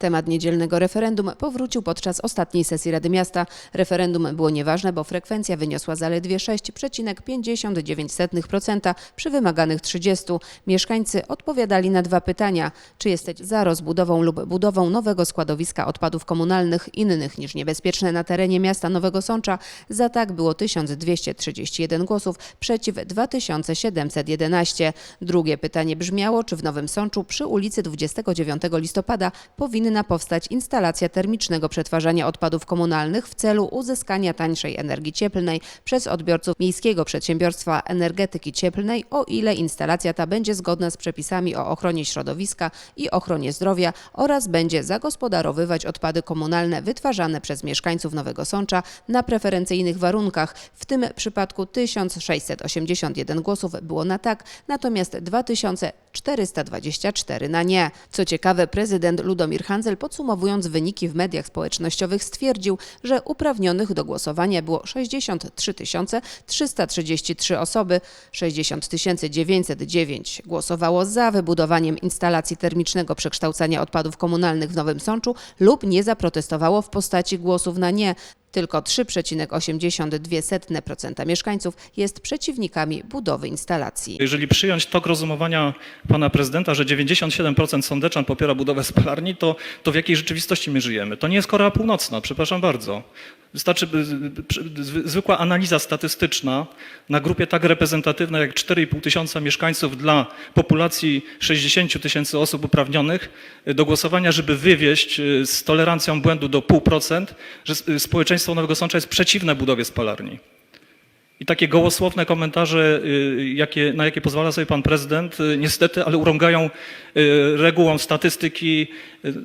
Temat niedzielnego referendum powrócił podczas ostatniej sesji Rady Miasta. Referendum było nieważne, bo frekwencja wyniosła zaledwie 6,59% przy wymaganych 30. Mieszkańcy odpowiadali na dwa pytania. Czy jesteś za rozbudową lub budową nowego składowiska odpadów komunalnych innych niż niebezpieczne na terenie miasta Nowego Sącza? Za tak było 1231 głosów, przeciw 2711. Drugie pytanie brzmiało, czy w Nowym Sączu przy ulicy 29 listopada powinna powstać instalacja termicznego przetwarzania odpadów komunalnych w celu uzyskania tańszej energii cieplnej przez odbiorców Miejskiego Przedsiębiorstwa Energetyki Cieplnej, o ile instalacja ta będzie zgodna z przepisami o ochronie środowiska i ochronie zdrowia oraz będzie zagospodarowywać odpady komunalne wytwarzane przez mieszkańców Nowego Sącza na preferencyjnych warunkach. W tym przypadku 1681 głosów było na tak, natomiast 2424 na nie. Co ciekawe, prezydent Ludomir Handzel podsumowując wyniki w mediach społecznościowych stwierdził, że uprawnionych do głosowania było 63 333 osoby, 60 909 głosowało za wybudowaniem instalacji termicznego przekształcania odpadów komunalnych w Nowym Sączu lub nie zaprotestowało w postaci głosów na nie. Tylko 3,82% mieszkańców jest przeciwnikami budowy instalacji. Jeżeli przyjąć tok rozumowania pana prezydenta, że 97% sądeczan popiera budowę spalarni, to, to w jakiej rzeczywistości my żyjemy? To nie jest Korea Północna, przepraszam bardzo. Wystarczy zwykła analiza statystyczna na grupie tak reprezentatywnej jak 4,5 tysiąca mieszkańców dla populacji 60 tysięcy osób uprawnionych y, do głosowania, żeby wywieźć y, z tolerancją błędu do 0,5%, że y, społeczeństwo Nowego Sącza jest przeciwne budowie spalarni. I takie gołosłowne komentarze, jakie, na jakie pozwala sobie pan prezydent, niestety, ale urągają regułom statystyki,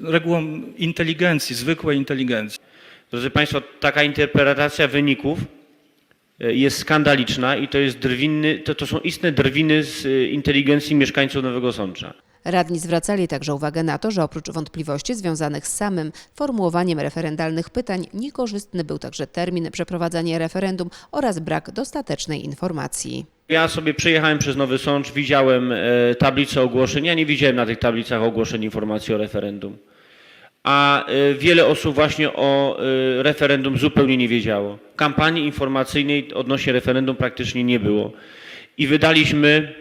regułom inteligencji, zwykłej inteligencji. Drodzy Państwo, taka interpretacja wyników e, jest skandaliczna i to, jest to, to są istne drwiny z e, inteligencji mieszkańców Nowego Sącza. Radni zwracali także uwagę na to, że oprócz wątpliwości związanych z samym formułowaniem referendalnych pytań, niekorzystny był także termin przeprowadzania referendum oraz brak dostatecznej informacji. Ja sobie przejechałem przez Nowy Sącz, widziałem e, tablicę ogłoszeń. Ja nie widziałem na tych tablicach ogłoszeń informacji o referendum. A e, wiele osób właśnie o e, referendum zupełnie nie wiedziało. Kampanii informacyjnej odnośnie referendum praktycznie nie było. I wydaliśmy,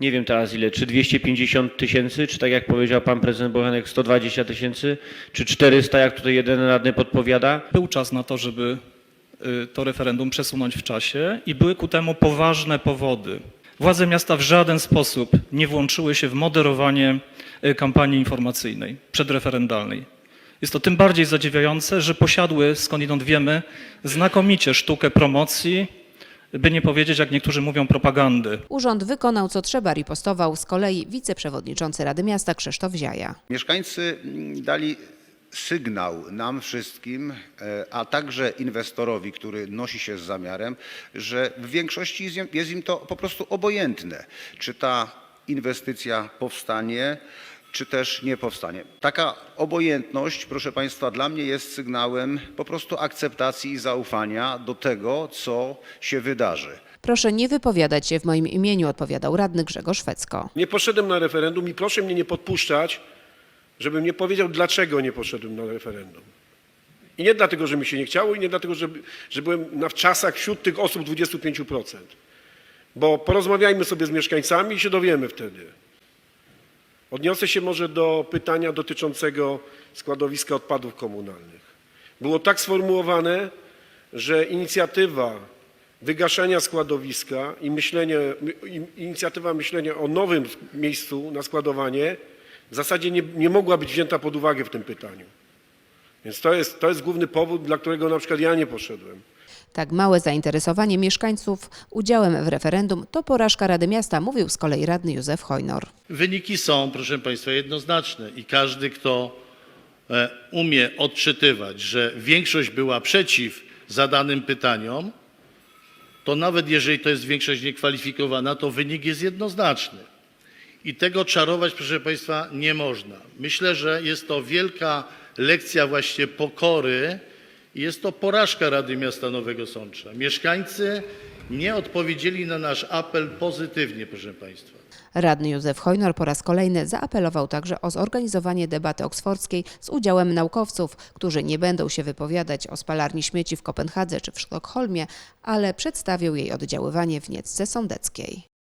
nie wiem teraz ile, czy 250 tysięcy, czy tak jak powiedział pan prezydent Bochenek, 120 tysięcy, czy 400, jak tutaj jeden radny podpowiada. Był czas na to, żeby y, to referendum przesunąć w czasie i były ku temu poważne powody. Władze miasta w żaden sposób nie włączyły się w moderowanie y, kampanii informacyjnej przedreferendalnej. Jest to tym bardziej zadziwiające, że posiadły, skądinąd wiemy, znakomicie sztukę promocji, by nie powiedzieć, jak niektórzy mówią, propagandy. Urząd wykonał co trzeba, ripostował z kolei wiceprzewodniczący Rady Miasta Krzysztof Ziaja. Mieszkańcy dali sygnał nam wszystkim, e, a także inwestorowi, który nosi się z zamiarem, że w większości jest im to po prostu obojętne, czy ta inwestycja powstanie, czy też nie powstanie. Taka obojętność, proszę Państwa, dla mnie jest sygnałem po prostu akceptacji i zaufania do tego, co się wydarzy. Proszę nie wypowiadać się w moim imieniu, odpowiadał radny Grzegorz Fecko. Nie poszedłem na referendum i proszę mnie nie podpuszczać, żebym nie powiedział, dlaczego nie poszedłem na referendum. I nie dlatego, że mi się nie chciało, i nie dlatego, że, że byłem na wczasach wśród tych osób 25%. Bo porozmawiajmy sobie z mieszkańcami i się dowiemy wtedy. Odniosę się może do pytania dotyczącego składowiska odpadów komunalnych. Było tak sformułowane, że inicjatywa wygaszenia składowiska i myślenie, inicjatywa myślenia o nowym miejscu na składowanie w zasadzie nie, nie mogła być wzięta pod uwagę w tym pytaniu. Więc to jest, to jest główny powód, dla którego na przykład ja nie poszedłem. Tak małe zainteresowanie mieszkańców udziałem w referendum to porażka Rady Miasta, mówił z kolei radny Józef Hojnor. Wyniki są, proszę Państwa, jednoznaczne i każdy, kto e, umie odczytywać, że większość była przeciw zadanym pytaniom, to nawet jeżeli to jest większość niekwalifikowana, to wynik jest jednoznaczny. I tego czarować, proszę Państwa, nie można. Myślę, że jest to wielka lekcja właśnie pokory jest to porażka Rady Miasta Nowego Sącza. Mieszkańcy nie odpowiedzieli na nasz apel pozytywnie, proszę Państwa. Radny Józef Hojnor po raz kolejny zaapelował także o zorganizowanie debaty oksfordzkiej z udziałem naukowców, którzy nie będą się wypowiadać o spalarni śmieci w Kopenhadze czy w Sztokholmie, ale przedstawią jej oddziaływanie w Niecce Sądeckiej.